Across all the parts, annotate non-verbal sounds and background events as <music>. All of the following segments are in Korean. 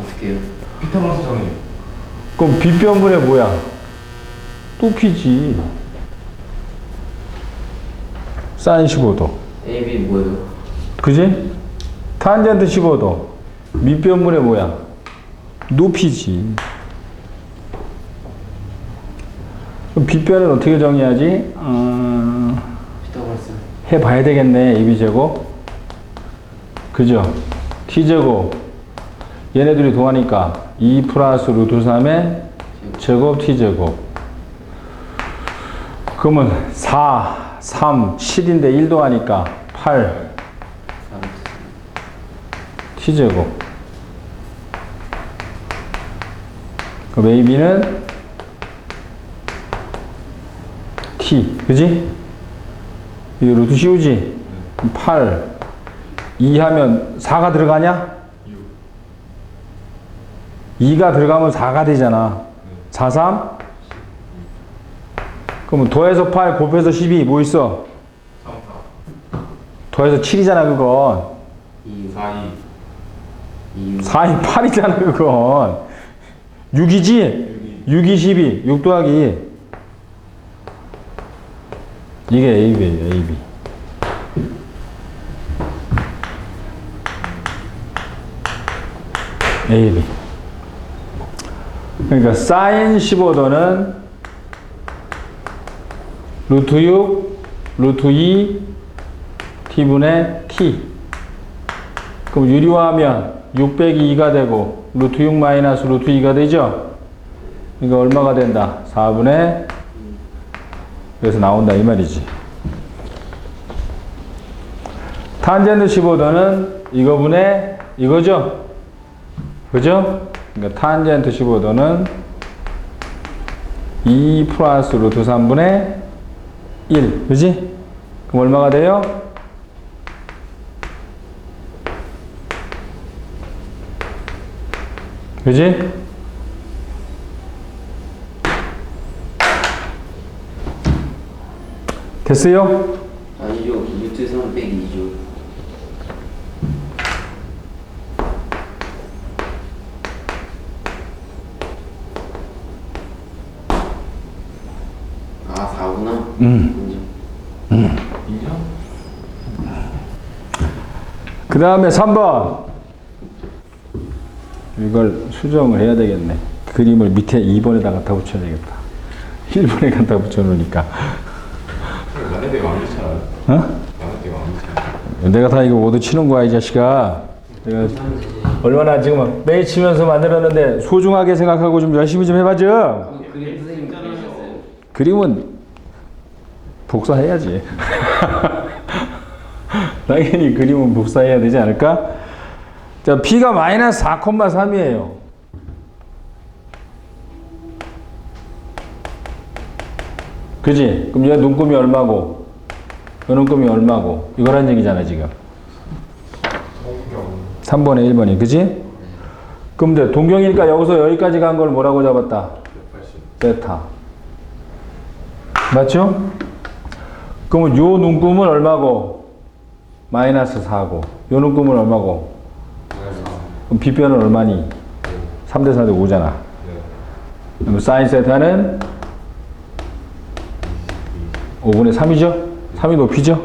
어떻게 해요? 피타고라스 정리. 그럼 빗변분의 뭐야? 또 P지. 사인 15도. AB 뭐예요? 그지? 탄젠트 15도. 밑변분의 뭐야? 높이지. 그럼 빗변은 어떻게 정의하지? 어, 피타고라스 해봐야 되겠네. AB제곱. 그죠? T제곱. 얘네들이 동하니까 2 플러스 루트 3의 제곱 T제곱. 그러면 4, 3, 7인데 1도 하니까 8 T제곱. 그럼 AB는 T. 그지? 이거 루트 씌우지? 8. 2 하면 4가 들어가냐? 2가 들어가면 4가 되잖아. 4, 3? 그러면 더해서 8, 곱해서 12, 뭐 있어? 3, 더해서 7이잖아, 그건. 2 4, 2. 2 4이 8이잖아, 그건. 6이지? 6이 12, 6 더하기. 이게 AB예요, AB. AB. 그러니까 사인 15도는 루트 6, 루트 2, t분의 t. 그럼 유리화하면 6 빼기 2가 되고 루트 6 마이너스 루트 2가 되죠? 이거 얼마가 된다? 4분의 그래서 나온다 이 말이지. 탄젠트 15도는 이거분의 이거죠? 그죠? 그러니까 탄젠트 15도는 2 플러스 루트 3분의 1. 그지? 그럼 얼마가 돼요? 그지? 됐어요? 아니죠 루트 3 빼기 2죠 아 4구나? 음. 인정 2죠? 그 다음에 3번. 이걸 수정을 해야 되겠네. 그림을 밑에 2번에다 갖다 붙여야 되겠다. 1번에 갖다 붙여놓으니까. 안 좋잖아요. 어? 안 좋잖아요. 내가 다 이거 모두 치는 거야, 이 자식아. 내가 얼마나 지금 매일 치면서 만들었는데 소중하게 생각하고 좀 열심히 좀 해봐, 좀. 그림? 그림은 복사해야지. <laughs> 당연히 그림은 복사해야 되지 않을까? 자, B가 마이너스 4,3이에요. 그지? 그럼 얘 눈금이 얼마고, 요 눈금이 얼마고, 이거란 얘기잖아, 지금. 3번에 1번이, 그지? 그럼 이제 동경이니까 여기서 여기까지 간 걸 뭐라고 잡았다? 180. 베타. 맞죠? 그러면 요 눈금은 얼마고? 마이너스 4고. 요 눈금은 얼마고? 그럼 B변은 얼마니? 3대 4대 5잖아. 네. 그럼 사인 세타는 5분의 3이죠? 3이 높이죠?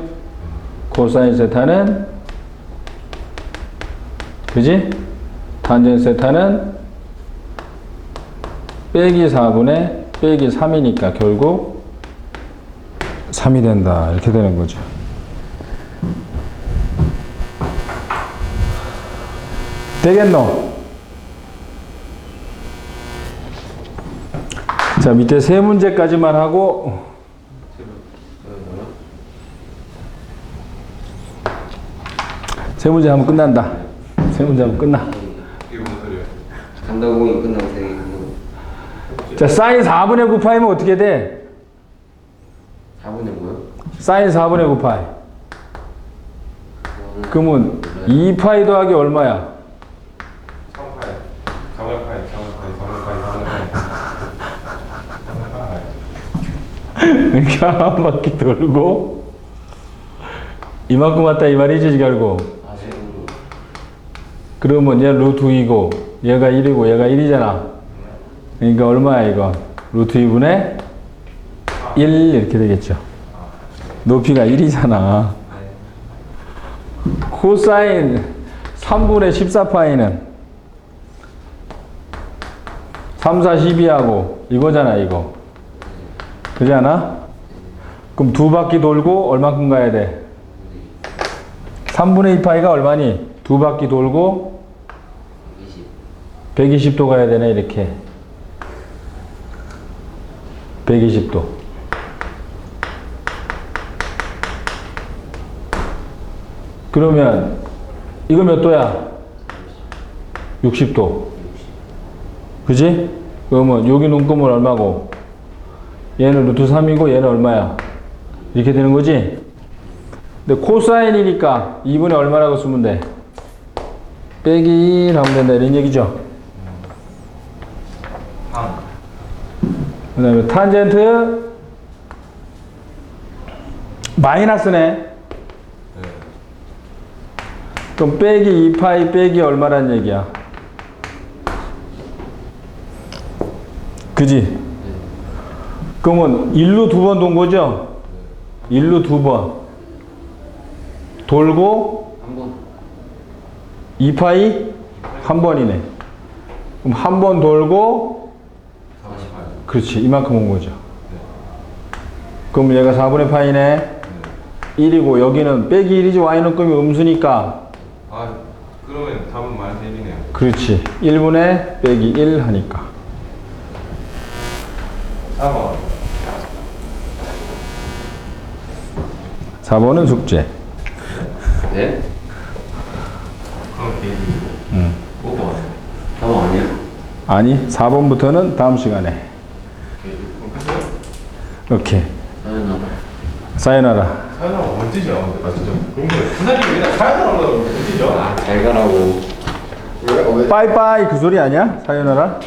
코사인 세타는 그지? 탄젠 세타는 빼기 4분의 빼기 3이니까 결국 3이 된다. 이렇게 되는 거죠. 되겠노? 자, 밑에 세 문제까지만 하고 세 문제 하면 끝난다. 세 문제 하면 끝나. 세개 끝나고 자, 사인 4분의 9파이면 어떻게 돼? 4분의 뭐요? 사인 4분의 9파이. 그러면 2파이 더하기 얼마야? 3파이. 4파이, 4파이, 4파이, 4파이. 이렇게 한 바퀴 돌고 이만큼 왔다 이 말이지 세로 그러면 얘 루트 2고 얘가 1이고 얘가 1이잖아. 그러니까 얼마야 이거? 루트 2분의 1 이렇게 되겠죠. 높이가 1이잖아. 코사인 3분의 14파이는 3, 4, 12하고 이거잖아 이거. 그지 않아? 그럼 두 바퀴 돌고 얼마큼 가야 돼? 3분의 2파이가 얼마니? 두 바퀴 돌고 20 120도 가야 되네 이렇게 120도 그러면 이거 몇 도야? 60도 그지? 그러면 여기 눈금은 얼마고 얘는 루트 3이고 얘는 얼마야? 이렇게 되는 거지? 근데 코사인이니까 2분의 얼마라고 쓰면 돼? 빼기 1 하면 된다 이런 얘기죠 그 다음에 탄젠트 마이너스네 네. 그럼 빼기 2파이 빼기 얼마란 얘기야 그지? 그러면 1루 두번 돈 거죠? 1루 두번 돌고 한 번 2파이 한 번이네 그럼 한 번 돌고 48. 그렇지 이만큼 온 거죠 그럼 얘가 4분의 파이네 1이고 여기는 빼기 1이지 y는 끔이 음수니까 아, 그러면 답은 마이너스 1이네요. 그렇지 1분의 빼기 1 하니까 4번. 4번은 숙제 네? 그럼 계기. 음. 5번. 4번 아니야? 아니 4번부터는 다음 시간에 계기. 그럼 끝이요? 오케이 사연하라 사연아 언제죠? 아 진짜 공부해. 부사님 맨날 사연아 올라오고 언제죠? 아, 잘 가라고 빠이빠이 그 소리 아니야? 들어가?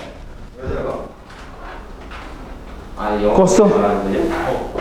아 영어 껐어? 말하는데요? 어,